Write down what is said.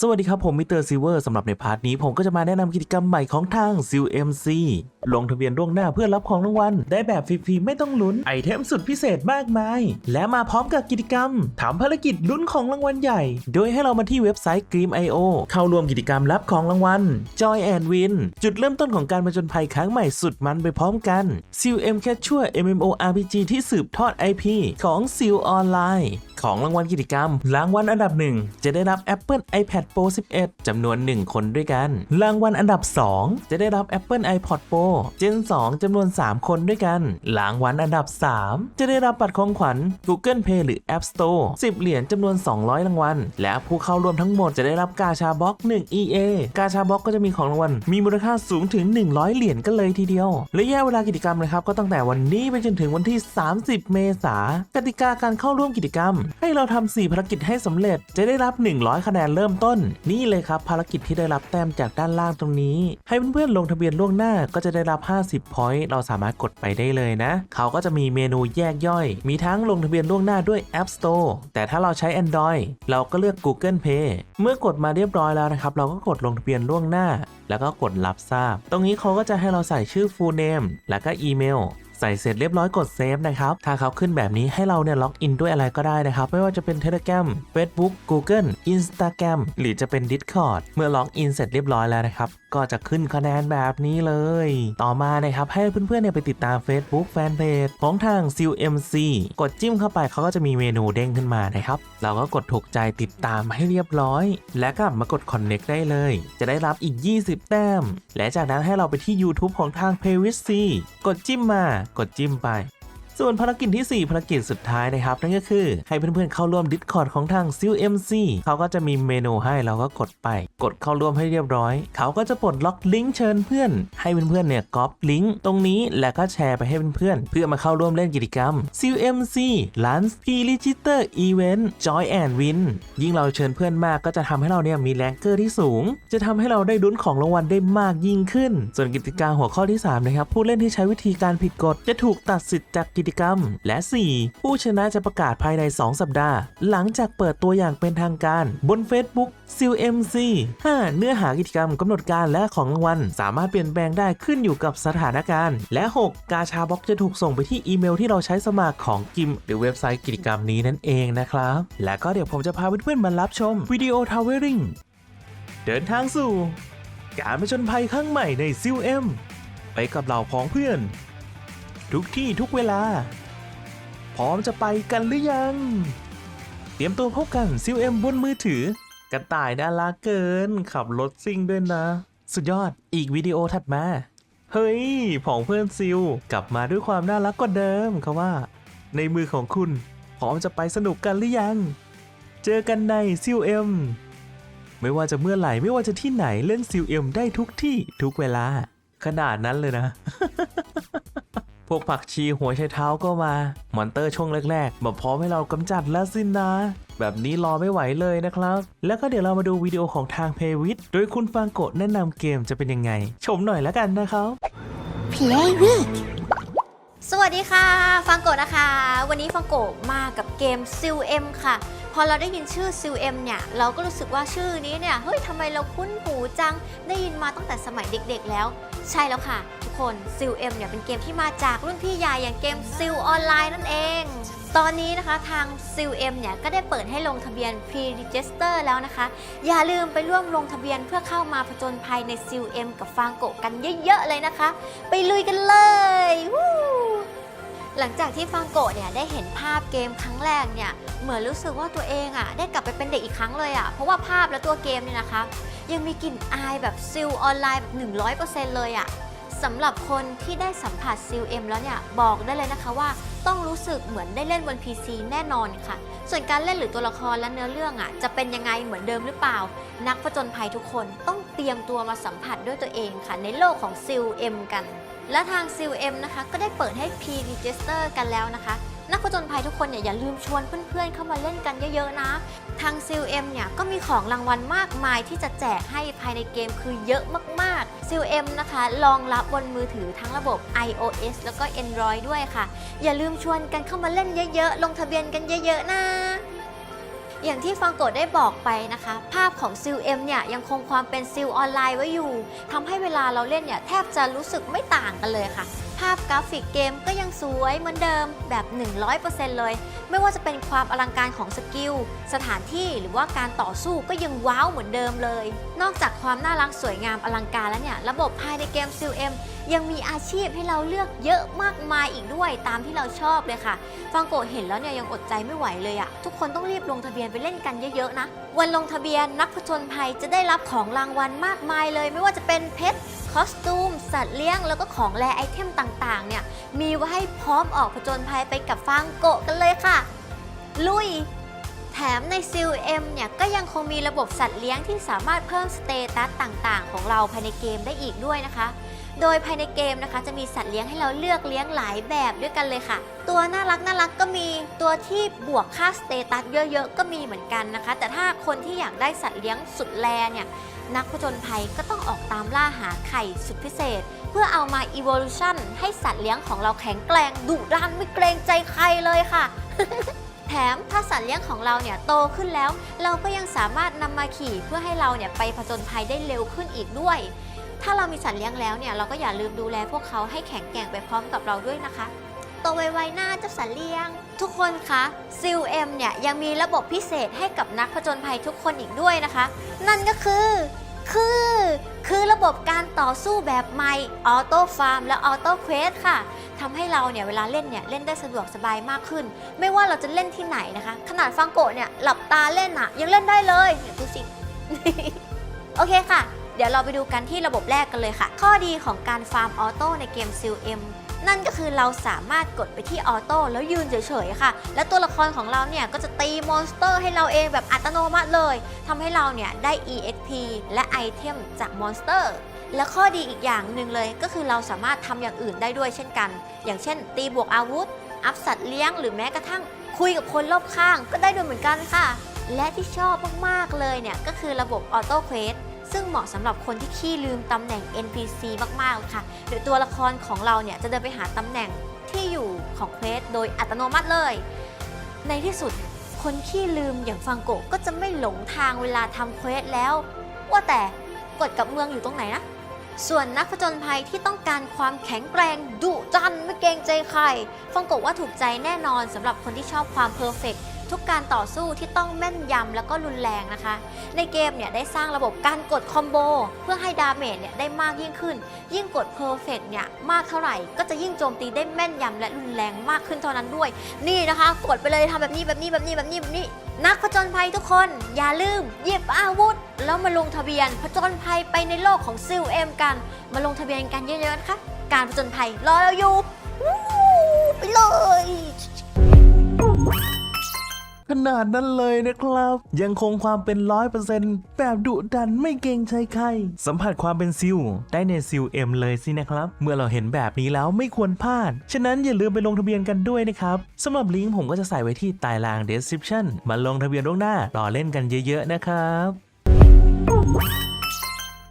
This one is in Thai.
สวัสดีครับ ผมมิสเตอร์ซิเวอร์สำหรับในพาร์ทนี้ผมก็จะมาแนะนำกิจกรรมใหม่ของทาง s ิ l MC ลงทะเบียนล่วงหน้าเพื่อรับของรางวัล ได้แบบฟรีๆ ไม่ต้องลุ้น ไอเทมสุดพิเศษมากมาย และมาพร้อมกับกิจกรรมทำภารกิจลุ้นของรางวัลใหญ่ โดยให้เรามาที่เว็บไซต์ Gleam.io เข้าร่วมกิจกรรมรับของรางวัล Joy and Win จุดเริ่มต้นของการประจนภัยครั้งใหม่สุดมันไปพร้อมกัน s ิ l M แคชชัว MMORPG ที่สืบทอด IP ของ s ิ l ออนไลน์ของรางวัลกิจกรรมรางวัลอันดับหนึ่งจะได้รับ Apple iPad Pro 11 จำนวน 1 คนด้วยกัน รางวัลอันดับ 2 จะได้รับ Apple iPod Pro Gen 2 จำนวน 3 คนด้วยกัน รางวัลอันดับ 3 จะได้รับบัตรของขวัญ Google Play หรือ App Store 10 เหรียญจำนวน 200 รางวัล และผู้เข้าร่วมทั้งหมดจะได้รับกาชาบ็อก 1 EA กาชาบ็อกก็จะมีของรางวัล มีมูลค่าสูงถึง 100 เหรียญกันเลยทีเดียว ระยะเวลากิจกรรมนะครับ ก็ตั้งแต่วันนี้ไปจนถึงวันที่ 30 เมษากติกาการเข้าร่วมกิจกรรม ให้เราทำ4ภารกิจให้สำเร็จ จะได้รับ 100 คะแนนเริ่มต้นนี่เลยครับภารกิจที่ได้รับแต้มจากด้านล่างตรงนี้ ให้เพื่อนๆลงทะเบียนล่วงหน้าก็จะได้รับ 50 point เราสามารถกดไปได้เลยนะ เขาก็จะมีเมนูแยกย่อย มีทั้งลงทะเบียนล่วงหน้าด้วย App Store แต่ถ้าเราใช้ Android เราก็เลือก Google Pay เมื่อกดมาเรียบร้อยแล้วนะครับเราก็กดลงทะเบียนล่วงหน้า แล้วก็กดรับทราบ ตรงนี้เขาก็จะให้เราใส่ชื่อ full name แล้วก็อีเมล ใส่เสร็จเรียบร้อยกดเซฟนะครับถ้าเขาขึ้นแบบนี้ให้เราเนี่ยล็อกอินด้วยอะไรก็ได้นะครับ ไม่ว่าจะเป็น Telegram Facebook Google Instagram หรือจะเป็น Discord เมื่อล็อกอินเสร็จเรียบร้อยแล้วนะครับ ก็จะขึ้นคะแนนแบบนี้เลย ต่อมานะครับ ให้เพื่อนๆเนี่ยไปติดตาม Facebook Fanpage ของทาง s i l MC กดจิ้มเข้าไปเขาก็จะมีเมนูเด้งขึ้นมานะครับ เราก็กดถูกใจติดตามให้เรียบร้อย และก็มากด Connect ได้เลย จะได้รับอีก 20 แต้ม และจากนั้นให้เราไปที่ YouTube ของทาง p a y w i s c กดจิ้มมากดจิ้มไป ส่วนภารกิจที่ 4 ภารกิจสุดท้ายนะครับ นั่นก็คือให้เพื่อนๆเข้าร่วม Discord ของทาง s ิ l MC เขาก็จะมีเมนูให้เราก็กดไป กดเข้าร่วมให้เรียบร้อย เขาก็จะปลดล็อกลิงก์เชิญเพื่อน ให้เพื่อนๆเนี่ยก๊อปลิงก์ตรงนี้แล้วก็แชร์ไปให้เพื่อนๆเพื่อมาเข้าร่วมเล่นกิจกรรม s ิ l MC Lunch p r e g i s t e r Event Joy and Win ยิ่งเราเชิญเพื่อนมากก็จะทำให้เราเนี่ยมีแรงเกอร์ที่สูง จะทำให้เราได้ลุ้นของรางวัลได้มากยิ่งขึ้น ส่วนกิจกรรมหัวข้อที่3นะครับผู้เล่นที่ใช้วิธีการผิดกฎจะถูกตัดสิทธิ์จากกิจกรรม และ 4 ผู้ชนะจะประกาศภายใน 2 สัปดาห์ หลังจากเปิดตัวอย่างเป็นทางการบน Facebook s i l MC 5เนื้อหากิจกรรมกำหนดการและของรางวัลสามารถเปลี่ยนแปลงได้ขึ้นอยู่กับสถานการณ์ และ 6 กาชาบ็อกจะถูกส่งไปที่อีเมลที่เราใช้สมัครของกิม หรือเว็บไซต์กิจกรรมนี้นั่นเองนะครับและก็เดี๋ยวผมจะพาเพื่อนๆมารับชมวิดีโอทาวเวอริงเดินทางสู่ การผจญภัยครั้งใหม่ในซิลเอ็มไปกับเหล่าพ้องเพื่อน ทุกที่ทุกเวลา พร้อมจะไปกันหรือยัง เตรียมตัวพบกันซิลเอ็มบนมือถือ กระต่ายน่ารักเกิน ขับรถซิ่งด้วยนะ สุดยอดอีกวิดีโอถัดมา เฮ้ยผองเพื่อนซิลกลับมาด้วยความน่ารักกว่าเดิมเขาว่า ในมือของคุณ พร้อมจะไปสนุกกันหรือยัง เจอกันในซิลเอ็มไม่ว่าจะเมื่อไหร่ไม่ว่าจะที่ไหนเล่นซิลเอ็มได้ทุกที่ทุกเวลา ขนาดนั้นเลยนะ วกผักชีหัวไชเท้าก็มามอนเตอร์ช่วงแรกๆมาพร้อมให้เรากำจัดแล้วสินะ แบบนี้รอไม่ไหวเลยนะครับ แล้วก็เดี๋ยวเรามาดูวิดีโอของทางเพวิทโดยคุณฟางโกะแนะนำเกมจะเป็นยังไง ชมหน่อยแล้วกันนะครับ Play with สวัสดีค่ะ ฟังโกะนะคะ วันนี้ฟังโกะมากับเกม s i l M ค่ะ พอเราได้ยินชื่อ s i l M เนี่ยเราก็รู้สึกว่าชื่อนี้เนี่ยเฮ้ยทำไมเราคุ้นหูจังได้ยินมาตั้งแต่สมัยเด็กๆแล้ว ใช่แล้วค่ะ ทุกคน s i l M เนี่ยเป็นเกมที่มาจากรุ่นพี่ใหญ่อย่างเกม s i l ออนไลน์นั่นเอง ตอนนี้นะคะทาง s i l M เนี่ยก็ได้เปิดให้ลงทะเบียน Pre-Register แล้วนะคะ อย่าลืมไปร่วมลงทะเบียนเพื่อเข้ามาผจญภัยใน s i l M กับฟางโกะกันเยอะๆเลยนะคะ ไปลุยกันเลยวู้ หลังจากที่ฟังโกะเนี่ยได้เห็นภาพเกมครั้งแรกเนี่ยเหมือนรู้สึกว่าตัวเองอะ่ะได้กลับไปเป็นเด็กอีกครั้งเลยอะ่ะเพราะว่าภาพและตัวเกมเนี่ยนะคะ ยังมีกลิ่นอายแบบซิลออนไลน์แบบ100%เลยอะ่ะ สำหรับคนที่ได้สัมผัสซีลเอ็มแล้วเนี่ย บอกได้เลยนะคะว่าต้องรู้สึกเหมือนได้เล่นบน PC แน่นอนค่ะ ส่วนการเล่นหรือตัวละครและเนื้อเรื่องอะ จะเป็นยังไงเหมือนเดิมหรือเปล่า นักผจญภัยทุกคนต้องเตรียมตัวมาสัมผัสด้วยตัวเองค่ะ ในโลกของซีลเอ็มกัน และทาง s ิ l M นะคะ ก็ได้เปิดให้ Pre-Register กันแล้วนะคะ นักผจญภัยทุกคนเนี่ยอย่าลืมชวนเพื่อนๆ เข้ามาเล่นกันเยอะๆนะ ทางซิลเอ็มเนี่ยก็มีของรางวัลมากมายที่จะแจกให้ภายในเกมคือเยอะมากๆซิลเอ็มนะคะรองรับบนมือถือทั้งระบบ iOS แล้วก็ Android ด้วยค่ะ อย่าลืมชวนกันเข้ามาเล่นเยอะๆ ลงทะเบียนกันเยอะๆนะ อย่างที่ฟังโกดได้บอกไปนะคะ ภาพของซิลเอ็มเนี่ยยังคงความเป็นซิลออนไลน์ไว้อยู่ทำให้เวลาเราเล่นเนี่ยแทบจะรู้สึกไม่ต่างกันเลยค่ะ ภาพกราฟิกเกมก็ยังสวยเหมือนเดิมแบบ 100%เลย ไม่ว่าจะเป็นความอลังการของสกิล สถานที่หรือว่าการต่อสู้ก็ยังว้าวเหมือนเดิมเลย นอกจากความน่ารักสวยงามอลังการแล้วเนี่ยระบบภายในเกม s ิลเอ็ม ยังมีอาชีพให้เราเลือกเยอะมากมายอีกด้วยตามที่เราชอบเลยค่ะ ฟังโกะเห็นแล้วเนี่ยยังอดใจไม่ไหวเลยอะทุกคนต้องรีบลงทะเบียนไปเล่นกันเยอะๆนะ วันลงทะเบียนนักผจญภัยจะได้รับของรางวัลมากมายเลย ไม่ว่าจะเป็นเพชรคอสตูม สัตว์เลี้ยง แล้วก็ของแรไอเทมต่างๆ เนี่ยมีไว้ให้พร้อมออกผจญภัยไปกับฟังโกะกันเลยค่ะ ลุยแถมในซิลเอ็มเนี่ยก็ยังคงมีระบบสัตว์เลี้ยงที่สามารถเพิ่มสเตตัสต่างๆ ของเราภายในเกมได้อีกด้วยนะคะ โดยภายในเกมนะคะ จะมีสัตว์เลี้ยงให้เราเลือกเลี้ยงหลายแบบด้วยกันเลยค่ะ ตัวน่ารักน่ารักก็มีตัวที่บวกค่าสเตตัสเยอะๆก็มีเหมือนกันนะคะ แต่ถ้าคนที่อยากได้สัตว์เลี้ยงสุดแลเนี่ยนักผจญภัยก็ต้องออกตามล่าหาไข่สุดพิเศษ เพื่อเอามา evolution ให้สัตว์เลี้ยงของเราแข็งแกร่งดุดันไม่เกรงใจใครเลยค่ะ แถมถ้าสัตว์เลี้ยงของเราเนี่ยโตขึ้นแล้ว เราก็ยังสามารถนำมาขี่เพื่อให้เราเนี่ยไปผจญภัยได้เร็วขึ้นอีกด้วย ถ้าเรามีสัตว์เลี้ยงแล้วเนี่ยเราก็อย่าลืมดูแลพวกเขาให้แข็งแกร่งไปพร้อมกับเราด้วยนะคะโตไวๆหน้าเจ้าสัตว์เลี้ยง ทุกคนคะซิลเอ็มเนี่ยยังมีระบบพิเศษให้กับนักผจญภัยทุกคนอีกด้วยนะคะ นั่นก็คือ คือ คือระบบการต่อสู้แบบใหม่ออโต้ฟาร์มและออโต้เควสค่ะทำให้เราเนี่ยเวลาเล่นเนี่ยเล่นได้สะดวกสบายมากขึ้น ไม่ว่าเราจะเล่นที่ไหนนะคะ ขนาดฟังโกะเนี่ยหลับตาเล่นอะยังเล่นได้เลยเนี่ยดูสิโอเคค่ะ เดี๋ยวเราไปดูกันที่ระบบแรกกันเลยค่ะ ข้อดีของการฟาร์มออโต้ในเกม s ิลเอ็มนั่นก็คือเราสามารถกดไปที่ออโต้แล้วยืนเฉยๆค่ะ และตัวละครของเราเนี่ยก็จะตีมอนสเตอร์ให้เราเองแบบอัตโนมัติเลยทำให้เราเนี่ยได้ EXP และไอเทมจากมอนสเตอร์ และข้อดีอีกอย่างหนึ่งเลยก็คือเราสามารถทำอย่างอื่นได้ด้วยเช่นกัน อย่างเช่น ตีบวกอาวุธ อัพสัตว์เลี้ยงหรือแม้กระทั่งคุยกับคนรอบข้างก็ได้ด้วยเหมือนกันค่ะ และที่ชอบมากๆเลยเนี่ยก็คือระบบออโต้เควส ซึ่งเหมาะสำหรับคนที่ขี้ลืมตำแหน่ง NPC มากๆค่ะโดยตัวละครของเราเนี่ยจะเดินไปหาตำแหน่งที่อยู่ของเควสโดยอัตโนมัติเลย ในที่สุดคนขี้ลืมอย่างฟังโกะก็จะไม่หลงทางเวลาทำเควสแล้ว ว่าแต่กฎกับเมืองอยู่ตรงไหนนะ ส่วนนักผจญภัยที่ต้องการความแข็งแกร่งดุดันไม่เกรงใจใคร ฟังโกะว่าถูกใจแน่นอนสำหรับคนที่ชอบความเพอร์เฟก ทุกการต่อสู้ที่ต้องแม่นยำแล้วก็รุนแรงนะคะ ในเกมเนี่ยได้สร้างระบบการกดคอมโบเพื่อให้ดาเมจเนี่ยได้มากยิ่งขึ้น ยิ่งกดเพอร์เฟกเนี่ยมากเท่าไหร่ ก็จะยิ่งโจมตีได้แม่นยำและรุนแรงมากขึ้นเท่านั้นด้วย นี่นะคะ กดไปเลยทำแบบนี้แบบนี้แบบนี้แบบนี้แบบนี้ นักผจญภัยทุกคน อย่าลืมหยิบอาวุธ แล้วมาลงทะเบียนผจญภัยไปในโลกของซิลเอ็มกัน มาลงทะเบียนกันเยอะๆนะคะการผจญภัยรอเราอยู่ไปเลย ขนาดนั้นเลยนะครับ ยังคงความเป็นร้อยเปอร์เซ็นต์แบบดุดันไม่เกรงใจใคร สัมผัสความเป็นซิลได้ในซิลเอ็มเลยสินะครับ เมื่อเราเห็นแบบนี้แล้วไม่ควรพลาด ฉะนั้นอย่าลืมไปลงทะเบียนกันด้วยนะครับสำหรับลิงก์ผมก็จะใส่ไว้ที่ใต้ล่าง description มาลงทะเบียนล่วงหน้ารอเล่นกันเยอะ ๆ นะครับ